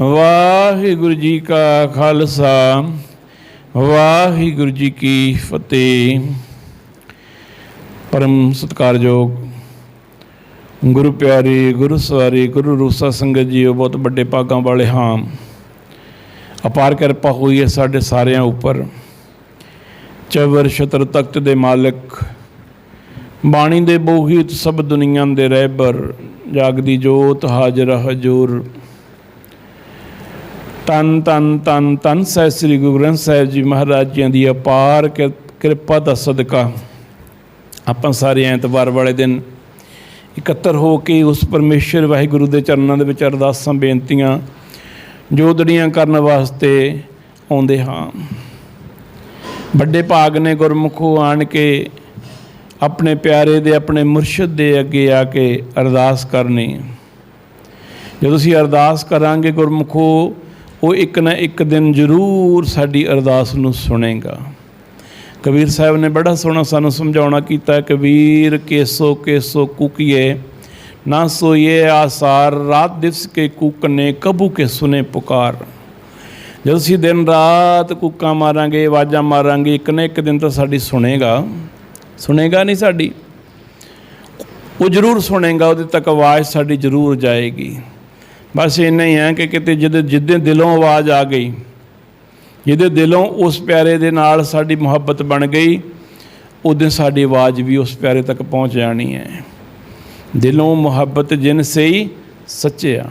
ਵਾਹਿਗੁਰੂ ਜੀ ਕਾ ਖਾਲਸਾ, ਵਾਹਿਗੁਰੂ ਜੀ ਕੀ ਫਤਿਹ। ਪਰਮ ਸਤਿਕਾਰਯੋਗ ਗੁਰੂ ਪਿਆਰੇ, ਗੁਰੂ ਸਵਾਰੀ, ਗੁਰੂ ਰੂਸਾ ਸੰਗਤ ਉਹ ਬਹੁਤ ਵੱਡੇ ਭਾਗਾਂ ਵਾਲੇ ਹਾਂ। ਅਪਾਰ ਕਿਰਪਾ ਹੋਈ ਹੈ ਸਾਡੇ ਸਾਰਿਆਂ ਉੱਪਰ। ਚਵਰ ਸ਼ਤਰ ਤਖਤ ਦੇ ਮਾਲਕ, ਬਾਣੀ ਦੇ ਬੋਹੀਤ ਸਭ ਦੁਨੀਆਂ ਦੇ ਰਹਿਬਰ, ਜਾਗਦੀ ਜੋਤ, ਹਾਜ਼ਰ, ਹਜੂਰ। ਤਨ ਤਨ ਤਨ ਤਨ ਸਹਿ ਸ੍ਰੀ ਗੁਰੂ ਗ੍ਰੰਥ ਸਾਹਿਬ ਜੀ ਮਹਾਰਾਜ ਜੀ ਦੀ ਅਪਾਰ ਕਿਰ- ਕਿਰਪਾ ਦਾ ਸਦਕਾ। ਆਪਾਂ ਸਾਰੇ ਐਤਵਾਰ ਵਾਲੇ ਦਿਨ ਇਕੱਤਰ ਹੋ ਕੇ ਉਸ ਪਰਮੇਸ਼ਰ ਵਾਹਿਗੁਰੂ ਦੇ ਚਰਨਾਂ ਦੇ ਵਿੱਚ ਅਰਦਾਸਾਂ, ਬੇਨਤੀਆਂ ਜੋਦੜੀਆਂ ਕਰਨ ਵਾਸਤੇ ਆਉਂਦੇ ਹਾਂ। ਵੱਡੇ ਭਾਗ ਨੇ ਗੁਰਮੁਖੋ ਆਣ ਕੇ ਆਪਣੇ ਪਿਆਰੇ ਦੇ, ਆਪਣੇ ਮੁਰਸ਼ਿਦ ਦੇ ਅੱਗੇ ਆ ਕੇ ਅਰਦਾਸ ਕਰਨੀ। ਜਦੋਂ ਅਸੀਂ ਅਰਦਾਸ ਕਰਾਂਗੇ ਗੁਰਮੁਖੋ ਉਹ ਇੱਕ ਨਾ ਇੱਕ ਦਿਨ ਜ਼ਰੂਰ ਸਾਡੀ ਅਰਦਾਸ ਨੂੰ ਸੁਣੇਗਾ। ਕਬੀਰ ਸਾਹਿਬ ਨੇ ਬੜਾ ਸੋਹਣਾ ਸਾਨੂੰ ਸਮਝਾਉਣਾ ਕੀਤਾ, ਕਬੀਰ ਕੇਸੋ ਕੇਸੋ ਕੁਕੀਏ, ਨਾ ਸੋਈਏ ਆਸਾਰ, ਰਾਤ ਦਿਸ ਕੇ ਕੂਕਨੇ, ਕਬੂ ਕੇ ਸੁਨੇ ਪੁਕਾਰ। ਜਦੋਂ ਅਸੀਂ ਦਿਨ ਰਾਤ ਕੂਕਾਂ ਮਾਰਾਂਗੇ, ਆਵਾਜ਼ਾਂ ਮਾਰਾਂਗੇ, ਇੱਕ ਨਾ ਇੱਕ ਦਿਨ ਤਾਂ ਸਾਡੀ ਸੁਣੇਗਾ। ਸੁਣੇਗਾ ਨਹੀਂ ਸਾਡੀ। ਉਹ ਜ਼ਰੂਰ ਸੁਣੇਗਾ, ਉਹਦੇ ਤੱਕ ਆਵਾਜ਼ ਸਾਡੀ ਜ਼ਰੂਰ ਜਾਏਗੀ। ਬਸ ਇੰਨਾ ਹੀ ਹੈ ਕਿ ਕਿਤੇ ਜਿਹਦੇ ਜਿੱਦੇ ਦਿਲੋਂ ਆਵਾਜ਼ ਆ ਗਈ, ਜਿਹਦੇ ਦਿਲੋਂ ਉਸ ਪਿਆਰੇ ਦੇ ਨਾਲ ਸਾਡੀ ਮੁਹੱਬਤ ਬਣ ਗਈ ਉਦੋਂ ਸਾਡੀ ਆਵਾਜ਼ ਵੀ ਉਸ ਪਿਆਰੇ ਤੱਕ ਪਹੁੰਚ ਜਾਣੀ ਹੈ। ਦਿਲੋਂ ਮੁਹੱਬਤ ਜਿਨ ਸਈ ਸੱਚਿਆ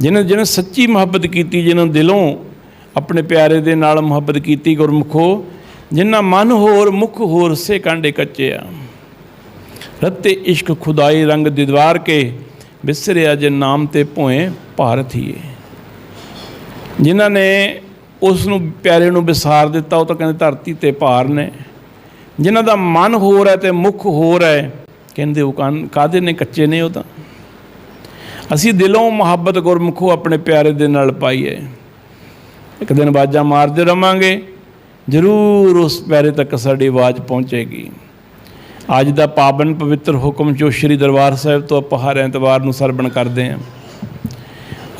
ਜਿਹਨੇ ਜਿਹਨੇ ਸੱਚੀ ਮੁਹੱਬਤ ਕੀਤੀ ਜਿਹਨੂੰ ਦਿਲੋਂ ਆਪਣੇ ਪਿਆਰੇ ਦੇ ਨਾਲ ਮੁਹੱਬਤ ਕੀਤੀ ਗੁਰਮੁਖੋ, ਜਿਨ੍ਹਾਂ ਮਨ ਹੋਰ ਮੁਖ ਹੋਰ ਸੇ ਕਾਂਡੇ ਕੱਚੇ ਆ ਰੱਤੇ ਇਸ਼ਕ ਖੁਦਾਈ ਰੰਗ ਦਿਦਵਾਰ ਕੇ ਵਿਸਰਿਆ ਜੇ ਨਾਮ ਤੇ ਭੋਏ ਭਾਰਤ ਹੀਏ। ਜਿਨ੍ਹਾਂ ਨੇ ਉਸ ਨੂੰ ਪਿਆਰੇ ਨੂੰ ਵਿਸਾਰ ਦਿੱਤਾ, ਉਹ ਤਾਂ ਕਹਿੰਦੇ ਧਰਤੀ ਤੇ ਭਾਰ ਨੇ। ਜਿਨ੍ਹਾਂ ਦਾ ਮਨ ਹੋਰ ਹੈ ਤੇ ਮੁਖ ਹੋਰ ਹੈ, ਕਹਿੰਦੇ ਉਹ ਕੰਨ ਕਾਦੇ ਨੇ ਕੱਚੇ ਨੇ ਉਹ ਤਾਂ? ਅਸੀਂ ਦਿਲੋਂ ਮੁਹੱਬਤ ਗੁਰਮੁਖੋ ਆਪਣੇ ਪਿਆਰੇ ਦੇ ਨਾਲ ਪਾਈਏ। ਇੱਕ ਦਿਨ ਆਵਾਜ਼ਾਂ ਮਾਰਦੇ ਰਵਾਂਗੇ, ਜ਼ਰੂਰ ਉਸ ਪਿਆਰੇ ਤੱਕ ਸਾਡੀ ਆਵਾਜ਼ ਪਹੁੰਚੇਗੀ। ਅੱਜ ਦਾ ਪਾਵਨ ਪਵਿੱਤਰ ਹੁਕਮ ਜੋ ਸ੍ਰੀ ਦਰਬਾਰ ਸਾਹਿਬ ਤੋਂ ਆਪਾਂ ਹਰ ਐਤਵਾਰ ਨੂੰ ਸਰਵਣ ਕਰਦੇ ਹਾਂ।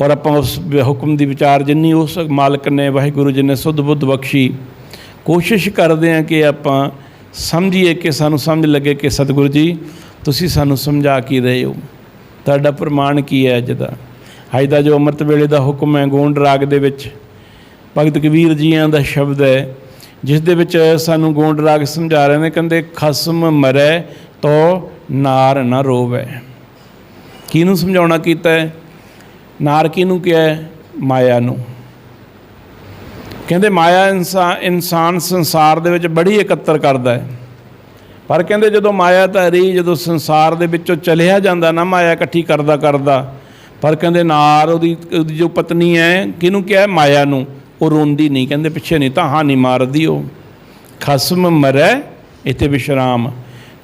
ਔਰ ਆਪਾਂ ਉਸ ਹੁਕਮ ਦੀ ਵਿਚਾਰ ਜਿੰਨੀ ਉਸ ਮਾਲਕ ਨੇ, ਵਾਹਿਗੁਰੂ ਜੀ ਨੇ ਸੁਧ ਬੁੱਧ ਬਖਸ਼ੀ, ਕੋਸ਼ਿਸ਼ ਕਰਦੇ ਹਾਂ ਕਿ ਆਪਾਂ ਸਮਝੀਏ ਕਿ ਸਾਨੂੰ ਸਮਝ ਲੱਗੇ ਕਿ ਸਤਿਗੁਰੂ ਜੀ, ਤੁਸੀਂ ਸਾਨੂੰ ਸਮਝਾ ਕੀ ਰਹੇ ਹੋ? ਤੁਹਾਡਾ ਪ੍ਰਮਾਣ ਕੀ ਹੈ ਅੱਜ ਦਾ? ਅੱਜ ਦਾ ਜੋ ਅੰਮ੍ਰਿਤ ਵੇਲੇ ਦਾ ਹੁਕਮ ਹੈ, ਗੋਂਡ ਰਾਗ ਦੇ ਵਿੱਚ, ਭਗਤ ਕਬੀਰ ਜੀਆਂ ਦਾ ਸ਼ਬਦ ਹੈ ਜਿਸ ਦੇ ਵਿੱਚ ਸਾਨੂੰ ਗੋਂਡ ਰਾਗ ਸਮਝਾ ਰਹੇ ਨੇ, ਕਹਿੰਦੇ, ਖਸਮ ਮਰੈ ਤੋ ਨਾਰ ਨਾ ਰੋਵੈ। ਕਿਹਨੂੰ ਸਮਝਾਉਣਾ ਕੀਤਾ ਹੈ? ਨਾਰ ਕਿਹਨੂੰ ਕਿਹਾ ਹੈ? ਮਾਇਆ ਨੂੰ। ਕਹਿੰਦੇ, ਮਾਇਆ ਇਨਸਾਨ ਇਨਸਾਨ ਸੰਸਾਰ ਦੇ ਵਿੱਚ ਬੜੀ ਇਕੱਤਰ ਕਰਦਾ ਹੈ। ਪਰ ਕਹਿੰਦੇ, ਜਦੋਂ ਮਾਇਆ ਧਾਰੀ, ਜਦੋਂ ਸੰਸਾਰ ਦੇ ਵਿੱਚੋਂ ਚਲਿਆ ਜਾਂਦਾ ਨਾ, ਮਾਇਆ ਇਕੱਠੀ ਕਰਦਾ ਕਰਦਾ ਪਰ ਕਹਿੰਦੇ, ਨਾਰ ਉਹਦੀ ਉਹਦੀ ਜੋ ਪਤਨੀ ਹੈ, ਕਿਹਨੂੰ ਕਿਹਾ? ਮਾਇਆ ਨੂੰ। ਉਹ ਰੋਂਦੀ ਨਹੀਂ, ਕਹਿੰਦੇ ਪਿੱਛੇ ਨਹੀਂ, ਤਾਂ ਹਾਨੀ ਮਾਰਦੀ ਉਹ ਖਸਮ ਮਰੈ, ਇਥੇ ਵਿਸ਼ਰਾਮ।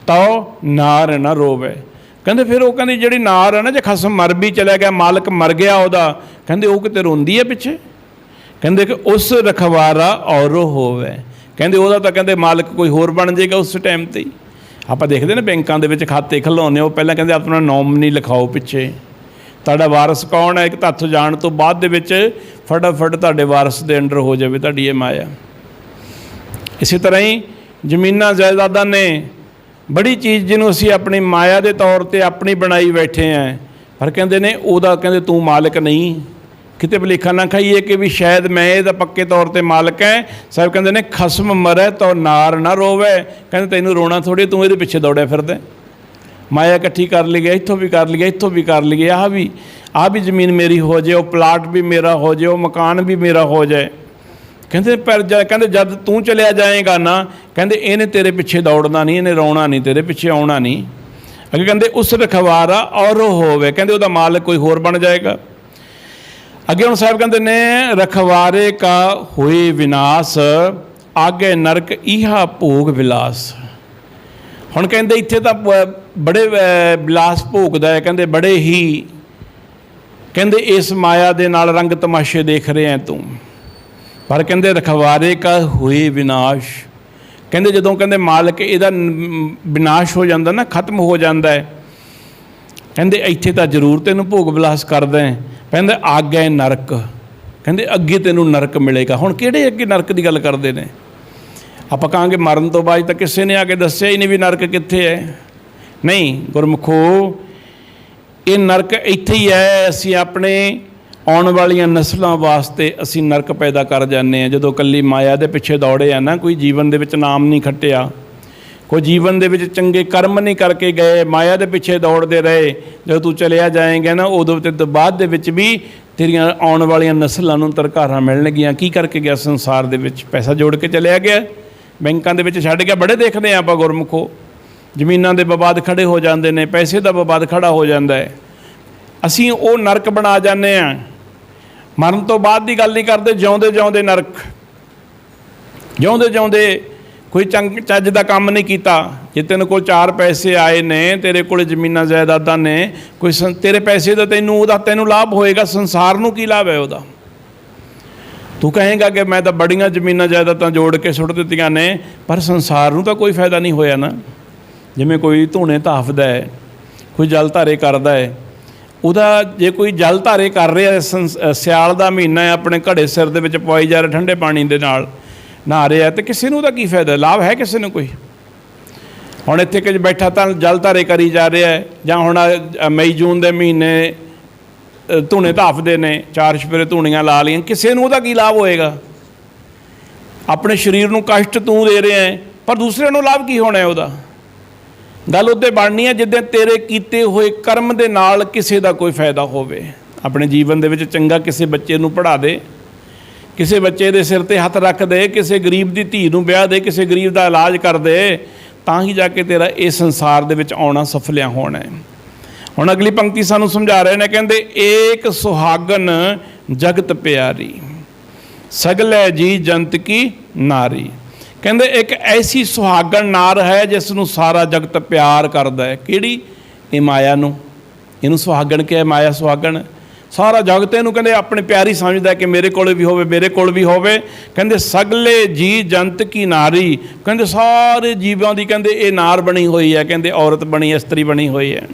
ਤਉ ਨਾਰ ਨਾ ਰੋਵੇ। ਕਹਿੰਦੇ ਫਿਰ ਉਹ ਕਹਿੰਦੀ ਜਿਹੜੀ ਨਾਰ ਹੈ ਨਾ, ਜੇ ਖਸਮ ਮਰ ਵੀ ਚਲਿਆ ਗਿਆ, ਮਾਲਕ ਮਰ ਗਿਆ ਉਹਦਾ, ਕਹਿੰਦੇ ਉਹ ਕਿਤੇ ਰੋਂਦੀ ਹੈ ਪਿੱਛੇ? ਕਹਿੰਦੇ ਕਿ ਉਸ ਰਖਵਾਰਾ ਔਰੋ ਹੋਵੇ। ਕਹਿੰਦੇ ਉਹਦਾ ਤਾਂ ਕਹਿੰਦੇ ਮਾਲਕ ਕੋਈ ਹੋਰ ਬਣ ਜਾਏਗਾ ਉਸ ਟਾਈਮ ਤੇ ਹੀ। ਆਪਾਂ ਦੇਖਦੇ ਨੇ ਬੈਂਕਾਂ ਦੇ ਵਿੱਚ ਖਾਤੇ ਖੁਲਾਉਂਦੇ ਉਹ ਪਹਿਲਾਂ ਕਹਿੰਦੇ ਆਪਣਾ ਨੋਮਨੀ ਲਿਖਾਓ ਪਿੱਛੇ। ਤੁਹਾਡਾ ਵਾਰਸ ਕੌਣ ਹੈ? ਇੱਕ ਤੱਥ ਜਾਣ ਤੋਂ ਬਾਅਦ ਦੇ ਵਿੱਚ ਫਟਾਫਟ ਤੁਹਾਡੇ ਵਾਰਸ ਦੇ ਅੰਡਰ ਹੋ ਜਾਵੇ, ਤੁਹਾਡੀ ਇਹ ਮਾਇਆ। ਇਸੇ ਤਰ੍ਹਾਂ ਹੀ ਜ਼ਮੀਨਾਂ ਜਾਇਦਾਦਾਂ ਨੇ ਬੜੀ ਚੀਜ਼ ਜਿਹਨੂੰ ਅਸੀਂ ਆਪਣੀ ਮਾਇਆ ਦੇ ਤੌਰ ਤੇ ਆਪਣੀ ਬਣਾਈ ਬੈਠੇ ਆਂ। ਪਰ ਕਹਿੰਦੇ ਨੇ, ਉਹਦਾ ਕਹਿੰਦੇ, ਤੂੰ ਮਾਲਕ ਨਹੀਂ। ਕਿਤੇ ਭੁਲੇਖਾ ਨਾ ਖਾਈਏ ਕਿ ਵੀ ਸ਼ਾਇਦ ਮੈਂ ਇਹਦਾ ਪੱਕੇ ਤੌਰ ਤੇ ਮਾਲਕ ਹੈ ਸਾਹਿਬ ਕਹਿੰਦੇ ਨੇ, ਖਸਮ ਮਰੈ ਤੋ ਨਾਰ ਨਾ ਰੋਵੇ। ਕਹਿੰਦੇ, ਤੈਨੂੰ ਰੋਣਾ ਥੋੜੀ ਤੂੰ ਇਹਦੇ ਪਿੱਛੇ ਦੌੜਿਆ ਫਿਰਦਾ ਮਾਇਆ ਇਕੱਠੀ ਕਰ ਲਈਏ ਇੱਥੋਂ ਵੀ ਕਰ ਲਈਏ ਇੱਥੋਂ ਵੀ ਕਰ ਲਈਏ ਆਹ ਵੀ ਆਹ ਵੀ ਜ਼ਮੀਨ ਮੇਰੀ ਹੋ ਜਾਏ, ਉਹ ਪਲਾਟ ਵੀ ਮੇਰਾ ਹੋ ਜਾਏ, ਉਹ ਮਕਾਨ ਵੀ ਮੇਰਾ ਹੋ ਜਾਏ। ਕਹਿੰਦੇ ਪਰ ਜਦ ਕਹਿੰਦੇ ਜਦ ਤੂੰ ਚਲਿਆ ਜਾਏਗਾ ਨਾ, ਕਹਿੰਦੇ ਇਹਨੇ ਤੇਰੇ ਪਿੱਛੇ ਦੌੜਨਾ ਨਹੀਂ, ਇਹਨੇ ਰੋਣਾ ਨਹੀਂ, ਤੇਰੇ ਪਿੱਛੇ ਆਉਣਾ ਨਹੀਂ। ਅੱਗੇ ਕਹਿੰਦੇ, ਉਸ ਰਖਵਾਰਾ ਔਰ ਹੋਵੇ। ਕਹਿੰਦੇ ਉਹਦਾ ਮਾਲਕ ਕੋਈ ਹੋਰ ਬਣ ਜਾਏਗਾ। ਅੱਗੇ ਹੁਣ ਸਾਹਿਬ ਕਹਿੰਦੇ ਨੇ, ਰਖਵਾਰੇ ਕਾ ਹੋਏ ਵਿਨਾਸ਼, ਆਗੇ ਨਰਕ ਇਹਾ ਭੋਗ ਵਿਲਾਸ। ਹੁਣ ਕਹਿੰਦੇ ਇੱਥੇ ਤਾਂ ਬੜੇ ਅਹ, ਵਿਲਾਸ ਭੋਗਦਾ ਹੈ ਕਹਿੰਦੇ ਬੜੇ ਹੀ ਕਹਿੰਦੇ ਇਸ ਮਾਇਆ ਦੇ ਨਾਲ ਰੰਗ ਤਮਾਸ਼ੇ ਦੇਖ ਰਹੇ ਹੈ ਤੂੰ। ਪਰ ਕਹਿੰਦੇ ਰਖਵਾਰੇ ਕਾ ਹੋਏ ਵਿਨਾਸ਼। ਕਹਿੰਦੇ ਜਦੋਂ ਕਹਿੰਦੇ ਮਾਲਕ ਇਹਦਾ ਵਿਨਾਸ਼ ਹੋ ਜਾਂਦਾ ਨਾ ਖਤਮ ਹੋ ਜਾਂਦਾ ਹੈ ਕਹਿੰਦੇ ਇੱਥੇ ਤਾਂ ਜ਼ਰੂਰ ਤੈਨੂੰ ਭੋਗ ਵਿਲਾਸ ਕਰਦਾ ਹੈ। ਕਹਿੰਦੇ ਆਗੇ ਨਰਕ। ਕਹਿੰਦੇ ਅੱਗੇ ਤੈਨੂੰ ਨਰਕ ਮਿਲੇਗਾ। ਹੁਣ ਕਿਹੜੇ ਅੱਗੇ ਨਰਕ ਦੀ ਗੱਲ ਕਰਦੇ ਨੇ? ਆਪਾਂ ਕਹਾਂਗੇ ਮਰਨ ਤੋਂ ਬਾਅਦ ਤਾਂ ਕਿਸੇ ਨੇ ਆ ਕੇ ਦੱਸਿਆ ਹੀ ਨਹੀਂ ਵੀ ਨਰਕ ਕਿੱਥੇ ਹੈ। ਨਹੀਂ, ਗੁਰਮੁਖੋ, ਇਹ ਨਰਕ ਇੱਥੇ ਹੀ ਹੈ, ਅਸੀਂ ਆਪਣੇ ਆਉਣ ਵਾਲੀਆਂ ਨਸਲਾਂ ਵਾਸਤੇ ਅਸੀਂ ਨਰਕ ਪੈਦਾ ਕਰ ਜਾਂਦੇ ਆ ਜਦੋਂ ਕੱਲੀ ਮਾਇਆ ਦੇ ਪਿੱਛੇ ਦੌੜੇ ਆ ਨਾ, ਕੋਈ ਜੀਵਨ ਦੇ ਵਿੱਚ ਨਾਮ ਨਹੀਂ ਖੱਟਿਆ, ਕੋਈ ਜੀਵਨ ਦੇ ਵਿੱਚ ਚੰਗੇ ਕਰਮ ਨਹੀਂ ਕਰਕੇ ਗਏ, ਮਾਇਆ ਦੇ ਪਿੱਛੇ ਦੌੜਦੇ ਰਹੇ, ਜਦੋਂ ਤੂੰ ਚਲਿਆ ਜਾਏਂਗਾ ਨਾ, ਉਦੋਂ ਤੇ ਬਾਅਦ ਦੇ ਵਿੱਚ ਵੀ ਤੇਰੀਆਂ ਆਉਣ ਵਾਲੀਆਂ ਨਸਲਾਂ ਨੂੰ ਤਰਕਾਰਾਂ ਮਿਲਣਗੀਆਂ। ਕੀ ਕਰਕੇ ਗਿਆ ਸੰਸਾਰ ਦੇ ਵਿੱਚ? ਪੈਸਾ ਜੋੜ ਕੇ ਚਲਿਆ ਗਿਆ। ਬੈਂਕਾਂ ਦੇ ਵਿੱਚ ਛੱਡ ਕੇ ਬੜੇ ਦੇਖਦੇ ਆ ਆਪਾਂ ਗੁਰਮੁਖੋ। ਜ਼ਮੀਨਾਂ ਦੇ ਵਿਵਾਦ ਖੜੇ ਹੋ ਜਾਂਦੇ ਨੇ, ਪੈਸੇ ਦਾ ਵਿਵਾਦ ਖੜਾ ਹੋ ਜਾਂਦਾ ਹੈ। ਅਸੀਂ ਉਹ ਨਰਕ ਬਣਾ ਜਾਂਦੇ ਆ ਮਰਨ ਤੋਂ ਬਾਅਦ ਦੀ ਗੱਲ ਨਹੀਂ ਕਰਦੇ, ਜਿਉਂਦੇ ਜਿਉਂਦੇ ਨਰਕ। ਜਿਉਂਦੇ ਜਿਉਂਦੇ ਕੋਈ ਚੰਗ ਚੱਜ ਦਾ ਕੰਮ ਨਹੀਂ ਕੀਤਾ। ਜੇ ਤੈਨੂੰ ਕੋਲ ਚਾਰ ਪੈਸੇ ਆਏ ਨੇ, ਤੇਰੇ ਕੋਲ ਜ਼ਮੀਨਾਂ ਜਾਇਦਾਦਾਂ ਨੇ, ਕੋਈ ਸੰ- ਤੇਰੇ ਪੈਸੇ ਦਾ ਤੈਨੂੰ, ਉਹਦਾ ਤੈਨੂੰ ਲਾਭ ਹੋਏਗਾ, ਸੰਸਾਰ ਨੂੰ ਕੀ ਲਾਭ ਹੈ ਉਹਦਾ? ਤੂੰ ਕਹੇਗਾ ਕਿ ਮੈਂ ਤਾਂ ਬੜੀਆਂ ਜ਼ਮੀਨਾਂ ਜਾਇਦਾਦਾਂ ਜੋੜ ਕੇ ਸੁੱਟ ਦਿੱਤੀਆਂ ਨੇ, ਪਰ ਸੰਸਾਰ ਨੂੰ ਤਾਂ ਕੋਈ ਫਾਇਦਾ ਨਹੀਂ ਹੋਇਆ ਨਾ। ਜਿਵੇਂ ਕੋਈ ਧੂਣੇ ਧਾਫਦਾ ਹੈ, ਕੋਈ ਜਲ ਧਾਰੇ ਕਰਦਾ ਹੈ, ਉਹਦਾ ਜੇ ਕੋਈ ਜਲ ਧਾਰੇ ਕਰ ਰਿਹਾ ਸੰਸ- ਸਿਆਲ ਦਾ ਮਹੀਨਾ ਹੈ, ਆਪਣੇ ਘੜੇ ਸਿਰ ਦੇ ਵਿੱਚ ਪਵਾਈ ਜਾ ਰਿਹਾ ਠੰਡੇ ਪਾਣੀ ਦੇ ਨਾਲ, ਨਹਾ ਰਿਹਾ ਤੇ ਕਿਸੇ ਨੂੰ ਉਹਦਾ ਕੀ ਫਾਇਦਾ? ਲਾਭ ਹੈ ਕਿਸੇ ਨੂੰ ਕੋਈ? ਹੁਣ ਇੱਥੇ ਕਿ ਬੈਠਾ ਤਾਂ ਜਲ ਧਾਰੇ ਕਰੀ ਜਾ ਰਿਹਾ ਹੈ, ਜਾਂ ਹੁਣ ਮਈ ਜੂਨ ਦੇ ਮਹੀਨੇ ਧੂਣੇ ਧਾਫਦੇ ਨੇ, ਚਾਰ ਛਪੇਰੇ ਧੂਣੀਆਂ ਲਾ ਲਈਆਂ। ਕਿਸੇ ਨੂੰ ਉਹਦਾ ਕੀ ਲਾਭ ਹੋਏਗਾ? ਆਪਣੇ ਸਰੀਰ ਨੂੰ ਕਸ਼ਟ ਤੂੰ ਦੇ ਰਿਹਾ ਹੈ, ਪਰ ਦੂਸਰੇ ਨੂੰ ਲਾਭ ਕੀ ਹੋਣਾ ਹੈ ਉਹਦਾ? ਗੱਲ ਉੱਤੇ ਬਣਨੀ ਹੈ, ਜਿੱਦਾਂ ਤੇਰੇ ਕੀਤੇ ਹੋਏ ਕਰਮ ਦੇ ਨਾਲ ਕਿਸੇ ਦਾ ਕੋਈ ਫਾਇਦਾ ਹੋਵੇ। ਆਪਣੇ ਜੀਵਨ ਦੇ ਵਿੱਚ ਚੰਗਾ ਕਿਸੇ ਬੱਚੇ ਨੂੰ ਪੜ੍ਹਾ ਦੇ, ਕਿਸੇ ਬੱਚੇ ਦੇ ਸਿਰ ਤੇ ਹੱਥ ਰੱਖ ਦੇ, ਕਿਸੇ ਗਰੀਬ ਦੀ ਧੀ ਨੂੰ ਵਿਆਹ ਦੇ, ਕਿਸੇ ਗਰੀਬ ਦਾ ਇਲਾਜ ਕਰ ਦੇ, ਤਾਂ ਹੀ ਜਾ ਕੇ ਤੇਰਾ ਇਹ ਸੰਸਾਰ ਦੇ ਵਿੱਚ ਆਉਣਾ ਸਫਲਿਆ ਹੋਣਾ ਹੈ। ਹੁਣ ਅਗਲੀ ਪੰਕਤੀ ਸਾਨੂੰ ਸਮਝਾ ਰਹੇ ਨੇ, ਕਹਿੰਦੇ, ਏਕ ਸੁਹਾਗਨ ਜਗਤ ਪਿਆਰੀ, ਸਗਲੇ ਜੀ ਜੰਤ ਕੀ ਨਾਰੀ। ਕਹਿੰਦੇ, ਇੱਕ ਐਸੀ ਸੁਹਾਗਣ ਨਾਰ ਹੈ ਜਿਸ ਨੂੰ ਸਾਰਾ ਜਗਤ ਪਿਆਰ ਕਰਦਾ ਹੈ। ਕਿਹੜੀ? ਇਹ ਮਾਇਆ ਨੂੰ। ਇਹਨੂੰ ਸੁਹਾਗਣ ਕਿਹਾ ਮਾਇਆ ਸੁਹਾਗਣ ਸਾਰਾ ਜਗਤ ਇਹਨੂੰ ਕਹਿੰਦੇ, ਆਪਣੇ ਪਿਆਰੀ ਸਮਝਦਾ ਕਿ ਮੇਰੇ ਕੋਲ ਵੀ ਹੋਵੇ, ਮੇਰੇ ਕੋਲ ਵੀ ਹੋਵੇ। ਕਹਿੰਦੇ, ਸਗਲੇ ਜੀ ਜੰਤ ਕੀ ਨਾਰੀ। ਕਹਿੰਦੇ, ਸਾਰੇ ਜੀਵਾਂ ਦੀ, ਕਹਿੰਦੇ, ਇਹ ਨਾਰ ਬਣੀ ਹੋਈ ਹੈ। ਕਹਿੰਦੇ, ਔਰਤ ਬਣੀ ਇਸਤਰੀ ਬਣੀ ਹੋਈ ਹੈ।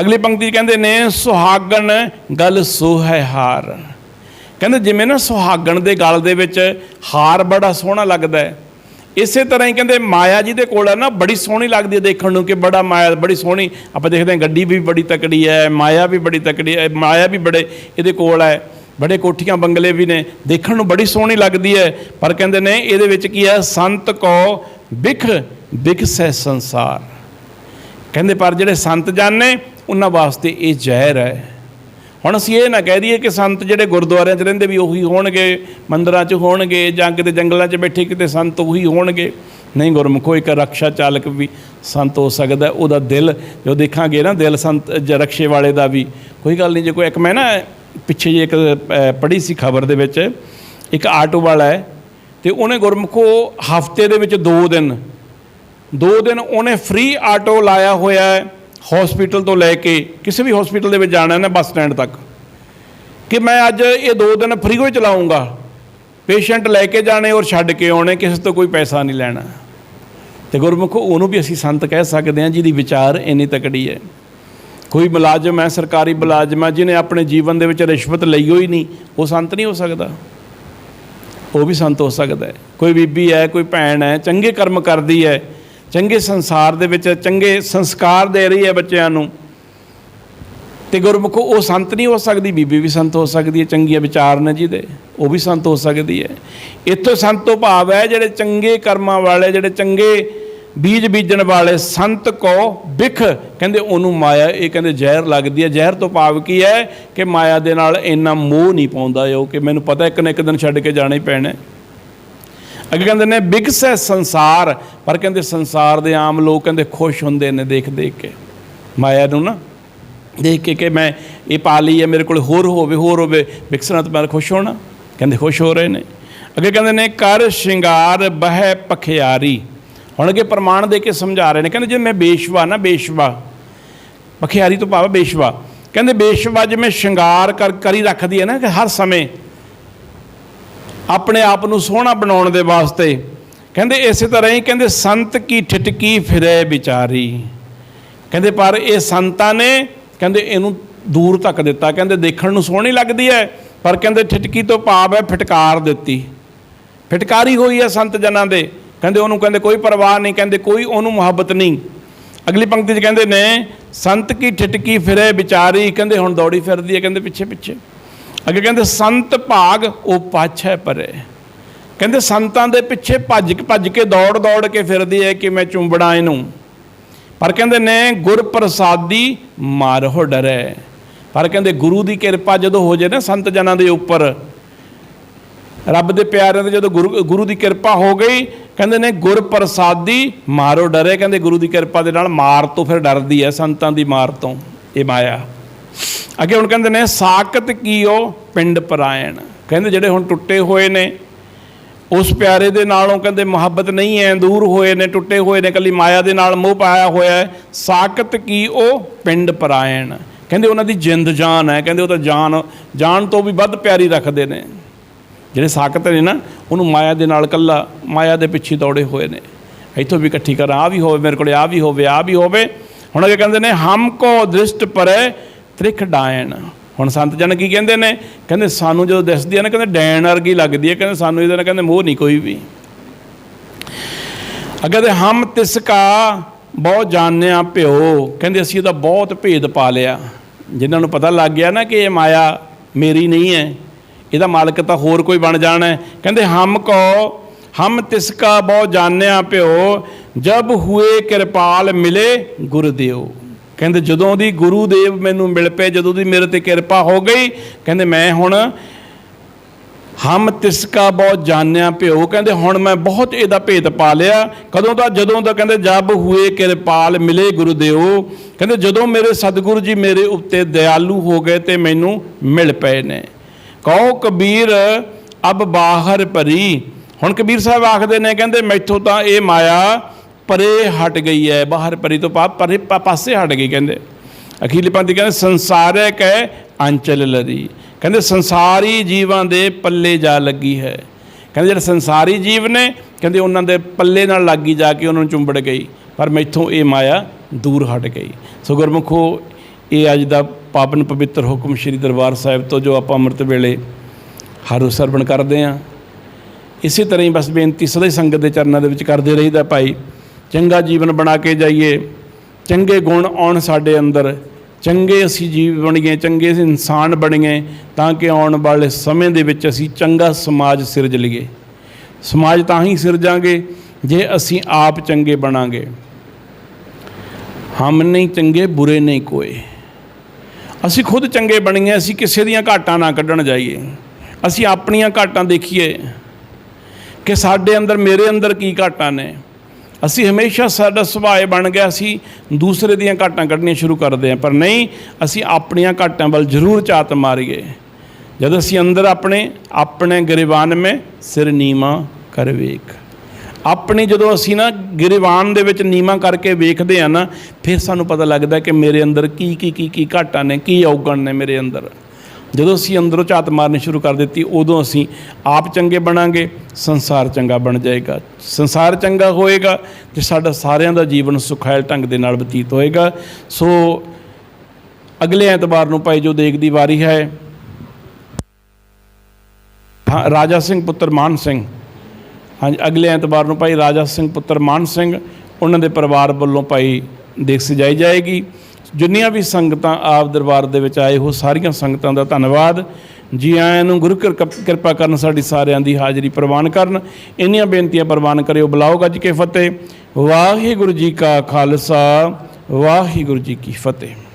ਅਗਲੀ ਪੰਕਤੀ ਕਹਿੰਦੇ ਨੇ, ਸੁਹਾਗਣ ਗਲ ਸੋਹੈ ਹਾਰ। ਕਹਿੰਦੇ ਜਿਵੇਂ ਨਾ ਸੁਹਾਗਣ ਦੇ ਗਲ ਦੇ ਵਿੱਚ ਹਾਰ ਬੜਾ ਸੋਹਣਾ ਲੱਗਦਾ ਹੈ। ਇਸੇ ਤਰ੍ਹਾਂ ਹੀ ਕਹਿੰਦੇ ਮਾਇਆ ਜੀ ਦੇ ਕੋਲ ਹੈ ਨਾ, ਬੜੀ ਸੋਹਣੀ ਲੱਗਦੀ ਹੈ ਦੇਖਣ ਨੂੰ ਕਿ ਬੜਾ ਮਾਇਆ, ਬੜੀ ਸੋਹਣੀ। ਆਪਾਂ ਦੇਖਦੇ ਹਾਂ ਗੱਡੀ ਵੀ ਬੜੀ ਤਕੜੀ ਹੈ, ਮਾਇਆ ਵੀ ਬੜੀ ਤਕੜੀ ਹੈ, ਮਾਇਆ ਵੀ ਬੜੇ ਇਹਦੇ ਕੋਲ ਹੈ। ਬੜੇ ਕੋਠੀਆਂ ਬੰਗਲੇ ਵੀ ਨੇ, ਦੇਖਣ ਨੂੰ ਬੜੀ ਸੋਹਣੀ ਲੱਗਦੀ ਹੈ। ਪਰ ਕਹਿੰਦੇ ਨੇ ਇਹਦੇ ਵਿੱਚ ਕੀ ਹੈ, ਸੰਤ ਕੋ ਬਿਖ ਸਹਿ ਸੰਸਾਰ। ਕਹਿੰਦੇ ਪਰ ਜਿਹੜੇ ਸੰਤ ਜਾਣੇ ਉਹਨਾਂ ਵਾਸਤੇ ਇਹ ਜ਼ਹਿਰ ਹੈ। ਹੁਣ ਅਸੀਂ ਇਹ ਨਾ ਕਹਿ ਦਈਏ ਕਿ ਸੰਤ ਜਿਹੜੇ ਗੁਰਦੁਆਰਿਆਂ 'ਚ ਰਹਿੰਦੇ ਵੀ ਉਹੀ ਹੋਣਗੇ, ਮੰਦਰਾਂ 'ਚ ਹੋਣਗੇ ਜਾਂ ਕਿਤੇ ਜੰਗਲਾਂ 'ਚ ਬੈਠੇ ਕਿਤੇ ਸੰਤ ਉਹੀ ਹੋਣਗੇ। ਨਹੀਂ ਗੁਰਮੁਖੋ, ਇੱਕ ਰਕਸ਼ਾ ਚਾਲਕ ਵੀ ਸੰਤ ਹੋ ਸਕਦਾ ਉਹਦਾ ਦਿਲ, ਜੋ ਦੇਖਾਂਗੇ ਨਾ ਦਿਲ ਸੰਤ ਜ ਰਕਸ਼ੇ ਵਾਲੇ ਦਾ ਵੀ, ਕੋਈ ਗੱਲ ਨਹੀਂ, ਜੇ ਕੋਈ, ਇੱਕ ਮੈਂ ਨਾ ਪਿੱਛੇ ਜੇ ਇੱਕ ਪੜ੍ਹੀ ਸੀ ਖਬਰ ਦੇ ਵਿੱਚ, ਇੱਕ ਆਟੋ ਵਾਲਾ ਹੈ ਤੇ ਉਹਨੇ ਗੁਰਮੁਖੋ ਹਫ਼ਤੇ ਦੇ ਵਿੱਚ 2 ਦਿਨ, ਦੋ ਦਿਨ ਉਹਨੇ ਫ੍ਰੀ ਆਟੋ ਲਾਇਆ ਹੋਇਆ ਹੈ। ਹਸਪੀਟਲ ਤੋਂ ਲੈ ਕੇ ਕਿਸੇ ਵੀ ਹਸਪੀਟਲ ਦੇ ਵਿੱਚ ਜਾਣਾ ਨਾ ਬੱਸ ਸਟੈਂਡ ਤੱਕ, ਕਿ ਮੈਂ ਅੱਜ ਇਹ ਦੋ ਦਿਨ ਫ੍ਰੀ ਹੋਈ ਚਲਾਉਂਗਾ ਪੇਸ਼ੈਂਟ ਲੈ ਕੇ ਜਾਣੇ ਔਰ ਛੱਡ ਕੇ ਆਉਣੇ, ਕਿਸੇ ਤੋਂ ਕੋਈ ਪੈਸਾ ਨਹੀਂ ਲੈਣਾ। ਤੇ ਗੁਰਮੁਖ, ਉਹਨੂੰ ਵੀ ਅਸੀਂ ਸੰਤ ਕਹਿ ਸਕਦੇ ਹਾਂ, ਜਿਹਦੀ ਵਿਚਾਰ ਇੰਨੀ ਤਕੜੀ ਹੈ। ਕੋਈ ਮੁਲਾਜ਼ਮ ਹੈ, ਸਰਕਾਰੀ ਮੁਲਾਜ਼ਮ ਹੈ, ਜਿਹਨੇ ਆਪਣੇ ਜੀਵਨ ਦੇ ਵਿੱਚ ਰਿਸ਼ਵਤ ਲਈ ਹੋਈ ਨਹੀਂ, ਉਹ ਸੰਤ ਨਹੀਂ ਹੋ ਸਕਦਾ। ਉਹ ਵੀ ਸੰਤ ਹੋ ਸਕਦਾ ਹੈ। ਕੋਈ ਬੀਬੀ ਹੈ, ਕੋਈ ਭੈਣ ਹੈ, ਚੰਗੇ ਕਰਮ ਕਰਦੀ ਹੈ ਚੰਗੇ ਸੰਸਾਰ ਦੇ ਵਿੱਚ, ਚੰਗੇ ਸੰਸਕਾਰ ਦੇ ਰਹੀ ਹੈ ਬੱਚਿਆਂ ਨੂੰ। ਤੇ ਗੁਰਮੁਖੋ, ਉਹ ਸੰਤ ਨਹੀਂ ਹੋ ਸਕਦੀ, ਬੀਬੀ ਵੀ ਸੰਤ ਹੋ ਸਕਦੀ ਹੈ ਚੰਗੀਆਂ ਵਿਚਾਰ ਨੇ ਜਿਹਦੇ ਉਹ ਵੀ ਸੰਤ ਹੋ ਸਕਦੀ ਹੈ। ਇੱਥੋਂ ਸੰਤ ਤੋਂ ਭਾਵ ਹੈ, ਜਿਹੜੇ ਚੰਗੇ ਕਰਮਾਂ ਵਾਲੇ, ਜਿਹੜੇ ਚੰਗੇ ਬੀਜ ਬੀਜਣ ਵਾਲੇ, ਸੰਤ ਕੋ ਬਿਖ, ਕਹਿੰਦੇ ਉਹਨੂੰ ਮਾਇਆ, ਇਹ ਕਹਿੰਦੇ ਜ਼ਹਿਰ ਲੱਗਦੀ ਹੈ। ਜ਼ਹਿਰ ਤੋਂ ਭਾਵ ਕੀ ਹੈ ਕਿ ਮਾਇਆ ਦੇ ਨਾਲ ਇੰਨਾ ਮੋਹ ਨਹੀਂ ਪਾਉਂਦਾ ਉਹ, ਕਿ ਮੈਨੂੰ ਪਤਾ ਇੱਕ ਨਾ ਇੱਕ ਦਿਨ ਛੱਡ ਕੇ ਜਾਣਾ ਹੀ ਪੈਣਾ ਅੱਗੇ ਕਹਿੰਦੇ ਨੇ ਬਿਗਸੈ ਸੰਸਾਰ। ਪਰ ਕਹਿੰਦੇ, ਸੰਸਾਰ ਦੇ ਆਮ ਲੋਕ ਕਹਿੰਦੇ ਖੁਸ਼ ਹੁੰਦੇ ਨੇ ਦੇਖ ਦੇਖ ਕੇ। ਮਾਇਆ ਨੂੰ ਨਾ ਦੇਖ ਕੇ ਕਿ ਮੈਂ ਇਹ ਪਾ ਲਈ ਹੈ, ਮੇਰੇ ਕੋਲ ਹੋਰ ਹੋਵੇ ਹੋਰ ਹੋਵੇ। ਵਿਕਸਣਾ ਤਾਂ ਮੈਂ ਖੁਸ਼ ਹੋਣਾ। ਕਹਿੰਦੇ ਖੁਸ਼ ਹੋ ਰਹੇ ਨੇ। ਅੱਗੇ ਕਹਿੰਦੇ ਨੇ, ਕਰ ਸ਼ਿੰਗਾਰ ਬਹਿ ਪਖਿਆਰੀ। ਹੁਣ ਅੱਗੇ ਪ੍ਰਮਾਣ ਦੇ ਕੇ ਸਮਝਾ ਰਹੇ ਨੇ। ਕਹਿੰਦੇ, ਜੇ ਮੈਂ ਬੇਸ਼ਵਾ ਨਾ, ਬੇਸ਼ਵਾ। ਪਖਿਆਰੀ ਤੋਂ ਭਾਵ ਬੇਸ਼ਵਾ। ਕਹਿੰਦੇ, ਬੇਸ਼ਵਾ ਜਿਵੇਂ ਸ਼ਿੰਗਾਰ ਕਰ, ਕਰੀ ਰੱਖਦੀ ਹੈ ਨਾ, ਕਿ ਹਰ ਸਮੇਂ ਆਪਣੇ ਆਪ ਨੂੰ ਸੋਹਣਾ ਬਣਾਉਣ ਦੇ ਵਾਸਤੇ। ਕਹਿੰਦੇ ਇਸੇ ਤਰ੍ਹਾਂ ਹੀ ਕਹਿੰਦੇ ਸੰਤ ਕੀ ਠਿਟਕੀ ਫਿਰੇ ਵਿਚਾਰੀ। ਕਹਿੰਦੇ ਪਰ ਇਹ ਸੰਤਾਂ ਨੇ ਕਹਿੰਦੇ ਇਹਨੂੰ ਦੂਰ ਤੱਕ ਦਿੱਤਾ। ਕਹਿੰਦੇ ਦੇਖਣ ਨੂੰ ਸੋਹਣੀ ਲੱਗਦੀ ਹੈ, ਪਰ ਕਹਿੰਦੇ ਠਿਟਕੀ ਤੋਂ ਭਾਵ ਹੈ ਫਟਕਾਰ ਦਿੱਤੀ। ਫਟਕਾਰੀ ਹੋਈ ਹੈ ਸੰਤ ਜਨਾਂ ਦੇ। ਕਹਿੰਦੇ ਉਹਨੂੰ ਕਹਿੰਦੇ ਕੋਈ ਪਰਵਾਹ ਨਹੀਂ, ਕਹਿੰਦੇ ਕੋਈ ਉਹਨੂੰ ਮੁਹੱਬਤ ਨਹੀਂ। ਅਗਲੀ ਪੰਕਤੀ 'ਚ ਕਹਿੰਦੇ ਨੇ, ਸੰਤ ਕੀ ਠਿਟਕੀ ਫਿਰੇ ਵਿਚਾਰੀ। ਕਹਿੰਦੇ ਹੁਣ ਦੌੜੀ ਫਿਰਦੀ ਹੈ, ਕਹਿੰਦੇ ਪਿੱਛੇ ਪਿੱਛੇ ਅੱਗੇ ਕਹਿੰਦੇ, ਸੰਤ ਭਾਗ, ਉਹ ਪਾਛੈ ਪਰੇ। ਕਹਿੰਦੇ, ਸੰਤਾਂ ਦੇ ਪਿੱਛੇ ਭੱਜ ਕੇ ਭੱਜ ਕੇ ਦੌੜ ਦੌੜ ਕੇ ਫਿਰਦੀ ਹੈ ਕਿ ਮੈਂ ਚੁੰਬੜਾ ਇਹਨੂੰ। ਪਰ ਕਹਿੰਦੇ, ਨੇ ਗੁਰ ਪ੍ਰਸਾਦੀ ਮਾਰਹੁ ਡਰੇ। ਪਰ ਕਹਿੰਦੇ, ਗੁਰੂ ਦੀ ਕਿਰਪਾ ਜਦੋਂ ਹੋ ਜੇ ਨਾ ਸੰਤ ਜਨਾਂ ਦੇ ਉੱਪਰ, ਰੱਬ ਦੇ ਪਿਆਰਿਆਂ ਤੇ ਜਦੋਂ ਗੁਰੂ ਗੁਰੂ ਦੀ ਕਿਰਪਾ ਹੋ ਗਈ, ਕਹਿੰਦੇ ਨੇ, ਗੁਰ ਪ੍ਰਸਾਦੀ ਮਾਰੋ ਡਰੇ। ਕਹਿੰਦੇ, ਗੁਰੂ ਦੀ ਕਿਰਪਾ ਦੇ ਨਾਲ ਮਾਰ ਤੋਂ ਫਿਰ ਡਰਦੀ ਹੈ ਸੰਤਾਂ ਦੀ ਮਾਰ ਤੋਂ, ਇਹ ਮਾਇਆ। ਅੱਗੇ ਹੁਣ ਕਹਿੰਦੇ ਨੇ ਸਾਕਤ ਕੀਓ ਪਿੰਡ ਪਰਾਇਣ। ਕਹਿੰਦੇ ਜਿਹੜੇ ਹੁਣ ਟੁੱਟੇ ਹੋਏ ਨੇ, ਉਸ ਪਿਆਰੇ ਦੇ ਨਾਲੋਂ ਕਹਿੰਦੇ ਮੁਹੱਬਤ ਨਹੀਂ ਹੈ ਦੂਰ ਹੋਏ ਨੇ, ਟੁੱਟੇ ਹੋਏ ਨੇ ਕੱਲੀ ਮਾਇਆ ਦੇ ਨਾਲ ਮੋਹ ਪਾਇਆ ਹੋਇਆ ਹੈ। ਸਾਕਤ ਕੀ ਉਹ ਪਿੰਡ ਪਰਾਇਣ। ਕਹਿੰਦੇ ਉਹਨਾਂ ਦੀ ਜਿੰਦ ਜਾਨ ਹੈ, ਕਹਿੰਦੇ ਉਹ ਤਾਂ ਜਾਨ ਜਾਨ ਤੋਂ ਵੀ ਵੱਧ ਪਿਆਰੀ ਰੱਖਦੇ ਨੇ। ਜਿਹੜੇ ਸਾਕਤ ਨੇ ਨਾ, ਉਹਨੂੰ ਮਾਇਆ ਦੇ ਨਾਲ ਕੱਲਾ ਮਾਇਆ ਦੇ ਪਿੱਛੇ ਦੌੜੇ ਹੋਏ ਨੇ। ਇੱਥੋਂ ਵੀ ਇਕੱਠੀ ਕਰਾਂ ਆ ਵੀ ਹੋਵੇ, ਮੇਰੇ ਕੋਲੇ ਆ ਵੀ ਹੋਵੇ ਆ ਵੀ ਹੋਵੇ। ਹੁਣ ਅੱਗੇ ਕਹਿੰਦੇ ਨੇ, ਹਮ ਕੋ ਦ੍ਰਿਸ਼ਟ ਪਰੇ ਤ੍ਰਿਖ ਡਾਇਣ। ਹੁਣ ਸੰਤ ਜਨ ਕੀ ਕਹਿੰਦੇ ਨੇ? ਕਹਿੰਦੇ ਸਾਨੂੰ ਜਦੋਂ ਦਿਸਦੀ ਹੈ ਨਾ, ਕਹਿੰਦੇ ਡੈਣ ਵਰਗੀ ਲੱਗਦੀ ਹੈ ਕਹਿੰਦੇ ਸਾਨੂੰ ਇਹਦੇ ਨਾਲ ਕਹਿੰਦੇ ਮੋਹ ਨਹੀਂ ਕੋਈ ਵੀ। ਅੱਗੇ ਤੇ ਹਮ ਤਿਸ ਕਾ ਬਹੁਤ ਜਾਣਿਆ ਭਿਓ। ਕਹਿੰਦੇ ਅਸੀਂ ਇਹਦਾ ਬਹੁਤ ਭੇਦ ਪਾ ਲਿਆ। ਜਿਨ੍ਹਾਂ ਨੂੰ ਪਤਾ ਲੱਗ ਗਿਆ ਨਾ ਕਿ ਇਹ ਮਾਇਆ ਮੇਰੀ ਨਹੀਂ ਹੈ, ਇਹਦਾ ਮਾਲਕ ਤਾਂ ਹੋਰ ਕੋਈ ਬਣ ਜਾਣਾ ਕਹਿੰਦੇ, ਹਮ ਕੋ, ਹਮ ਤਿਸ ਕਾ ਬਹੁ ਜਾਣਿਆ ਭਿਓ, ਜਬ ਹੂਏ ਕਿਰਪਾਲ ਮਿਲੇ ਗੁਰਦੇਵ ਕਹਿੰਦੇ ਜਦੋਂ ਦੀ ਗੁਰੂ ਦੇਵ ਮੈਨੂੰ ਮਿਲ ਪਏ, ਜਦੋਂ ਦੀ ਮੇਰੇ ਤੇ ਕਿਰਪਾ ਹੋ ਗਈ, ਕਹਿੰਦੇ ਮੈਂ ਹੁਣ ਹਮ ਤਿਸ ਕਾ ਬਹੁਤ ਜਾਣਿਆ ਭਿਓ। ਕਹਿੰਦੇ ਹੁਣ ਮੈਂ ਬਹੁਤ ਇਹਦਾ ਭੇਦ ਪਾ ਲਿਆ। ਕਦੋਂ ਦਾ? ਜਦੋਂ ਦਾ ਕਹਿੰਦੇ ਜਬ ਹੋਏ ਕਿਰਪਾਲ ਮਿਲੇ ਗੁਰਦੇਵ। ਕਹਿੰਦੇ ਜਦੋਂ ਮੇਰੇ ਸਤਿਗੁਰੂ ਜੀ ਮੇਰੇ ਉੱਤੇ ਦਿਆਲੂ ਹੋ ਗਏ ਤੇ ਮੈਨੂੰ ਮਿਲ ਪਏ ਨੇ। ਕਹੋ ਕਬੀਰ, ਅਬ ਬਾਹਰ ਭਰੀ ਹੁਣ ਕਬੀਰ ਸਾਹਿਬ ਆਖਦੇ ਨੇ, ਕਹਿੰਦੇ ਮੈਥੋਂ ਤਾਂ ਇਹ ਮਾਇਆ ਪਰੇ ਹਟ ਗਈ ਹੈ, ਬਾਹਰ ਪਰੇ ਤੋਂ ਪਾ, ਪਰੇ ਪਾਸੇ ਹਟ ਗਈ ਕਹਿੰਦੇ। ਅਖੀਲੀ ਪੰਥੀ ਕਹਿੰਦੇ ਸੰਸਾਰਕ ਹੈ ਅੰਚਲ ਲਰੀ ਕਹਿੰਦੇ, ਸੰਸਾਰੀ ਜੀਵਾਂ ਦੇ ਪੱਲੇ ਜਾ ਲੱਗੀ ਹੈ। ਕਹਿੰਦੇ, ਜਿਹੜੇ ਸੰਸਾਰੀ ਜੀਵ ਨੇ, ਕਹਿੰਦੇ, ਉਹਨਾਂ ਦੇ ਪੱਲੇ ਨਾਲ ਲੱਗੀ ਜਾ ਕੇ ਉਹਨਾਂ ਨੂੰ ਚੁੰਬੜ ਗਈ। ਪਰ ਮੈਥੋਂ ਇਹ ਮਾਇਆ ਦੂਰ ਹਟ ਗਈ। ਸੋ ਗੁਰਮੁਖੋ, ਇਹ ਅੱਜ ਦਾ ਪਾਵਨ ਪਵਿੱਤਰ ਹੁਕਮ ਸ੍ਰੀ ਦਰਬਾਰ ਸਾਹਿਬ ਤੋਂ ਜੋ ਆਪਾਂ ਅੰਮ੍ਰਿਤ ਵੇਲੇ ਹਰ ਰੋਜ਼ ਸਰਵਣ ਕਰਦੇ ਆਂ ਇਸੇ ਤਰ੍ਹਾਂ ਹੀ ਬਸ ਬੇਨਤੀ ਸਦਾ ਹੀ ਸੰਗਤ ਦੇ ਚਰਨਾਂ ਦੇ ਵਿੱਚ ਕਰਦੇ ਰਹੀਦਾ ਭਾਈ। ਚੰਗਾ ਜੀਵਨ ਬਣਾ ਕੇ ਜਾਈਏ। ਚੰਗੇ ਗੁਣ ਆਉਣ ਸਾਡੇ ਅੰਦਰ। ਚੰਗੇ ਅਸੀਂ ਜੀਵ ਬਣੀਏ, ਚੰਗੇ ਅਸੀਂ ਇਨਸਾਨ ਬਣੀਏ, ਤਾਂ ਕਿ ਆਉਣ ਵਾਲੇ ਸਮੇਂ ਦੇ ਵਿੱਚ ਅਸੀਂ ਚੰਗਾ ਸਮਾਜ ਸਿਰਜ ਲਈਏ। ਸਮਾਜ ਤਾਂ ਹੀ ਸਿਰਜਾਂਗੇ ਜੇ ਅਸੀਂ ਆਪ ਚੰਗੇ ਬਣਾਂਗੇ। ਹਮ ਨਹੀਂ ਚੰਗੇ, ਬੁਰੇ ਨਹੀਂ ਕੋਏ। ਅਸੀਂ ਖੁਦ ਚੰਗੇ ਬਣੀਏ, ਅਸੀਂ ਕਿਸੇ ਦੀਆਂ ਘਾਟਾਂ ਨਾ ਕੱਢਣ ਜਾਈਏ। ਅਸੀਂ ਆਪਣੀਆਂ ਘਾਟਾਂ ਦੇਖੀਏ ਕਿ ਸਾਡੇ ਅੰਦਰ ਮੇਰੇ ਅੰਦਰ ਕੀ ਘਾਟਾਂ ਨੇ। ਅਸੀਂ ਹਮੇਸ਼ਾ ਸਾਡਾ ਸੁਭਾਅ ਬਣ ਗਿਆ ਅਸੀਂ ਦੂਸਰੇ ਦੀਆਂ ਘਾਟਾਂ ਕੱਢਣੀਆਂ ਸ਼ੁਰੂ ਕਰਦੇ ਹਾਂ, ਪਰ ਨਹੀਂ, ਅਸੀਂ ਆਪਣੀਆਂ ਘਾਟਾਂ ਵੱਲ ਜ਼ਰੂਰ ਝਾਤ ਮਾਰੀਏ। ਜਦ ਅਸੀਂ ਅੰਦਰ ਆਪਣੇ ਆਪਣੇ ਗਰੀਬਾਨ ਮੇ ਸਿਰ ਨੀਮਾ ਕਰ ਵੇਖ। ਆਪਣੀ ਜਦੋਂ ਅਸੀਂ ਨਾ ਗਰੀਬਾਨ ਦੇ ਵਿੱਚ ਨੀਮਾ ਕਰਕੇ ਵੇਖਦੇ ਆ ਨਾ, ਫਿਰ ਸਾਨੂੰ ਪਤਾ ਲੱਗਦਾ ਕਿ ਮੇਰੇ ਅੰਦਰ ਕੀ ਕੀ ਕੀ ਕੀ ਘਾਟਾਂ ਨੇ, ਕੀ ਔਗਣ ਨੇ ਮੇਰੇ ਅੰਦਰ। ਜਦੋਂ ਅਸੀਂ ਅੰਦਰੋਂ ਝਾਤ ਮਾਰਨੀ ਸ਼ੁਰੂ ਕਰ ਦਿੱਤੀ, ਉਦੋਂ ਅਸੀਂ ਆਪ ਚੰਗੇ ਬਣਾਂਗੇ, ਸੰਸਾਰ ਚੰਗਾ ਬਣ ਜਾਏਗਾ। ਸੰਸਾਰ ਚੰਗਾ ਹੋਏਗਾ ਤੇ ਸਾਡਾ ਸਾਰਿਆਂ ਦਾ ਜੀਵਨ ਸੁਖਾਇਲ ਢੰਗ ਦੇ ਨਾਲ ਬਤੀਤ ਹੋਏਗਾ। ਸੋ ਅਗਲੇ ਐਤਵਾਰ ਨੂੰ ਭਾਈ ਜੋ ਦੇਖ ਦੀ ਵਾਰੀ ਹੈ, ਹਾਂ, ਰਾਜਾ ਸਿੰਘ ਪੁੱਤਰ ਮਾਨ ਸਿੰਘ, ਹਾਂਜੀ, ਅਗਲੇ ਐਤਵਾਰ ਨੂੰ ਭਾਈ ਰਾਜਾ ਸਿੰਘ ਪੁੱਤਰ ਮਾਨ ਸਿੰਘ, ਉਹਨਾਂ ਦੇ ਪਰਿਵਾਰ ਵੱਲੋਂ ਭਾਈ ਦੇਖ ਸਜਾਈ ਜਾਏਗੀ। ਜਿੰਨੀਆਂ ਵੀ ਸੰਗਤਾਂ ਆਪ ਦਰਬਾਰ ਦੇ ਵਿੱਚ ਆਏ ਹੋ ਸਾਰੀਆਂ ਸੰਗਤਾਂ ਦਾ ਧੰਨਵਾਦ। ਜੀ ਆਇਆਂ ਨੂੰ ਗੁਰੂ ਕਿਰਪਾ ਕਰਨ ਸਾਡੀ ਸਾਰਿਆਂ ਦੀ ਹਾਜ਼ਰੀ ਪ੍ਰਵਾਨ ਕਰਨ। ਇੰਨੀਆਂ ਬੇਨਤੀਆਂ ਪ੍ਰਵਾਨ ਕਰਿਓ। ਬੁਲਾਓ ਗੱਜ ਕੇ ਫਤਿਹ। ਵਾਹਿਗੁਰੂ ਜੀ ਕਾ ਖਾਲਸਾ, ਵਾਹਿਗੁਰੂ ਜੀ ਕੀ ਫਤਿਹ।